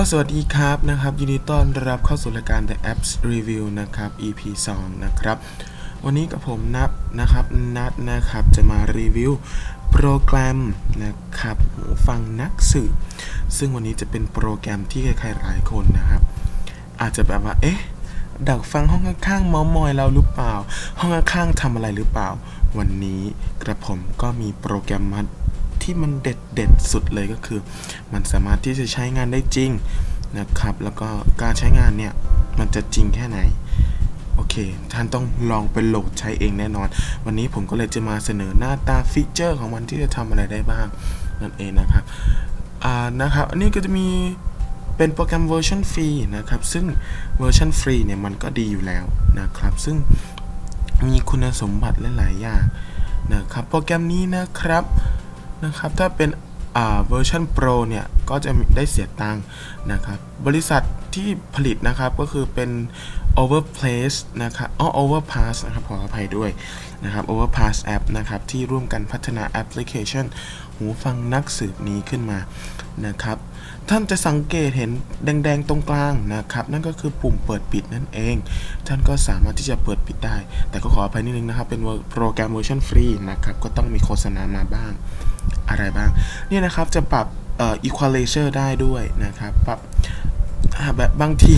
ก็สวัสดีครับนะครับ ยินดีต้อนรับเข้าสู่รายการ The Apps Review นะครับ EP 2 นะครับ วันนี้กับผมนับนะครับนัดนะครับจะมารีวิวโปรแกรมนะครับหูฟังนักสืบซึ่งวันนี้จะเป็นโปรแกรมที่ใครๆหลายคนนะครับ อาจจะแบบว่า เอ๊ะ ดักฟังห้องข้างๆเมอมอยเราหรือเปล่า ห้องข้างๆทำอะไรหรือเปล่า วันนี้กระผมก็มีโปรแกรมมา ที่มันเด็ดเด็ดสุดเลยก็คือ มันสามารถที่จะใช้งานได้จริงนะครับ แล้วก็การใช้งานเนี่ย มันจะจริงแค่ไหน โอเค ท่านต้องลองไปโหลดใช้เองแน่นอน วันนี้ผมก็เลยจะมาเสนอหน้าตาฟีเจอร์ของมันที่จะทำอะไรได้บ้าง นั่นเองนะครับอ่านะครับ อันนี้ก็จะมีเป็นโปรแกรมเวอร์ชันฟรีนะครับ ซึ่งเวอร์ชันฟรีเนี่ยมันก็ดีอยู่แล้วนะครับ ซึ่งมีคุณสมบัติหลาย ๆ อย่างนะครับ โปรแกรมนี้นะครับ นะครับ ถ้าเป็น เวอร์ชันโปรเนี่ย ก็จะได้เสียตังค์นะครับ บริษัทที่ผลิตนะครับก็คือเป็น Overplace นะครับอ๋อ Overpass นะครับ ขออภัยด้วยนะครับ Overpass App นะครับ ที่ร่วมกันพัฒนาแอปพลิเคชัน หูฟังนักสืบนี้ขึ้นมานะครับ ท่านจะสังเกตเห็นแดงๆตรงกลางนะครับ นั่นก็คือปุ่มเปิดปิดนั่นเอง ท่านก็สามารถที่จะเปิดปิดได้ แต่ก็ขออภัยนิดนึงนะครับ เป็นโปรแกรมเวอร์ชันฟรีนะครับ ก็ต้องมีโฆษณามาบ้าง อะไรบ้าง เนี่ยนะครับจะปรับเอ่อ equalizer ได้ด้วยนะครับ ปรับแบบบางที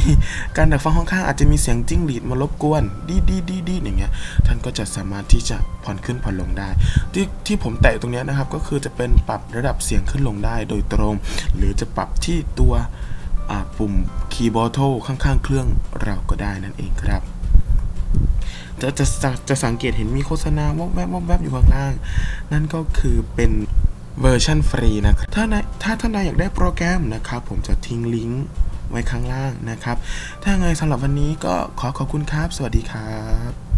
การดักฟังห้องข้างอาจจะมีเสียงจิ้งหรีดมารบกวนดีดีดีดีอย่างเงี้ยท่านก็จะสามารถที่จะผ่อนขึ้นผ่อนลงได้ ที่ที่ผมแตะตรงเนี้ยนะครับ ก็คือจะเป็นปรับระดับเสียงขึ้นลงได้โดยตรง หรือจะปรับที่ตัวปุ่มคีย์บอร์ดข้างๆ เครื่องเราก็ได้นั่นเองครับจะจะจะจะสังเกตเห็นมีโฆษณาวอกแวบวอกแวบอยู่ข้างล่าง นั่นก็คือเป็น เวอร์ชันฟรีนะครับถ้าในถ้าท่านใดอยากได้โปรแกรมนะครับ ผมจะทิ้งลิงก์ไว้ข้างล่างนะครับ ถ้าไงสำหรับวันนี้ก็ขอขอบคุณครับ สวัสดีครับ